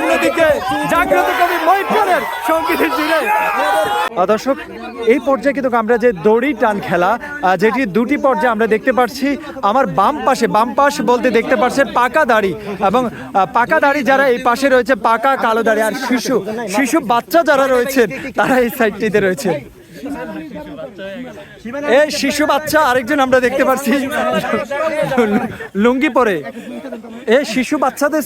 অন্যদিকে জাগ্রত কবি সুরে দর্শক, এই পর্যায়ে কিন্তু আমরা যে দড়ি টান খেলা যেটি দুটি পর্যায়ে আমরা দেখতে পাচ্ছি আমার বাম পাশে, বাম পাশ বলতে দেখতে পাচ্ছেন পাকা দাড়ি এবং পাকা দাড়ি যারা এই পাশে রয়েছে, পাকা কালো দাড়ি আর শিশু শিশু বাচ্চা যারা রয়েছেন, তারা এই সাইডটিতে রয়েছে এই শিশু বাচ্চা আরেকজন আমরা দেখতে পাচ্ছি লুঙ্গি পরে। এই শিশু বাচ্চাদের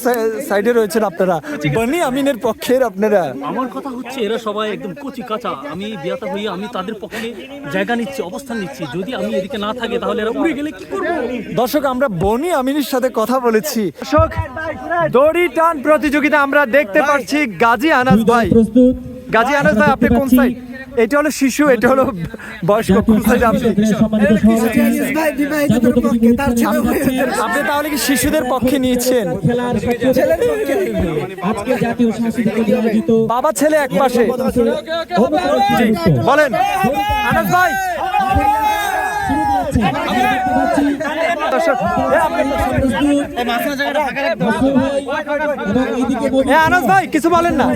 সাইডে রয়েছেন আপনারা। বনি আমিনের পক্ষের আপনারা। আমার কথা হচ্ছে এরা সবাই একদম কচি কাঁচা। আমি বিয়াতা হয়ে আমি তাদের পক্ষে জায়গা নিচ্ছি অবস্থান নিচ্ছি। যদি আমি এদিকে না থাকে তাহলে এরা উড়ে গেলে কি করব? দর্শক আমরা বনি আমিনের সাথে কথা বলেছি। দর্শক দড়ি টান প্রতিযোগিতা আমরা দেখতে পাচ্ছি গাজী আনাস ভাই। গাজী আনাস ভাই আপনি কোন সাইড এটা হলো শিশু এটা হলো বয়স্ক আপনি তাহলে কি শিশুদের পক্ষে নিয়েছেন? বাবা ছেলে এক পাশে। বলেন। আনাস ভাই। আনাস ভাই কিছু বলেন না।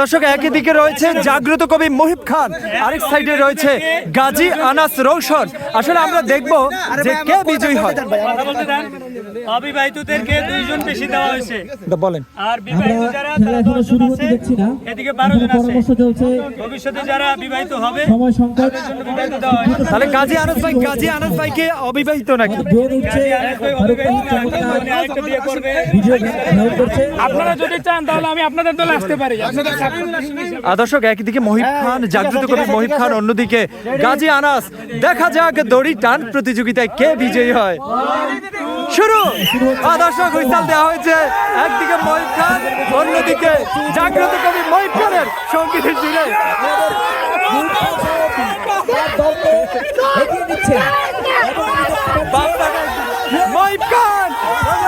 দর্শক একই দিকে রয়েছে জাগ্রত কবি মহিব খান। আরেক সাইডে রয়েছে গাজী আনাস রৌশন। আসলে আমরা দেখব যে কে বিজয়ী হয়। অবিবাহিতদেরকে দুইজন বেশি দেওয়া হয়েছে। বলেন। আর বিবাহিত যারা তারা শুরু হতে দেখছি না। এদিকে বারো এখনও জন আছে। ভবিষ্যতে যারা বিবাহিত হবে সময় সংকট তাহলে গাজী আনাস ভাই গাজী আনাস ভাইকে অবিবাহিত নাকি? আপনারা যদি চান তাহলে আমি আপনাদের দলে আসতে পারি। দর্শক একদিকে মহিব খান জাগ্রত কবি মহিব খান অন্যদিকে গাজী আনাস। দেখা যাক দড়ি টান প্রতিযোগিতায় কে বিজয়ী হয়। শুরু! আহ, দর্শক হুইসাল দেওয়া হয়েছে। একদিকে মহিব খান অন্যদিকে জাগ্রত কবি মহিব খানের সঙ্গীতের সুরে এগিয়ে দিচ্ছে মহিব খান বিজয় হলো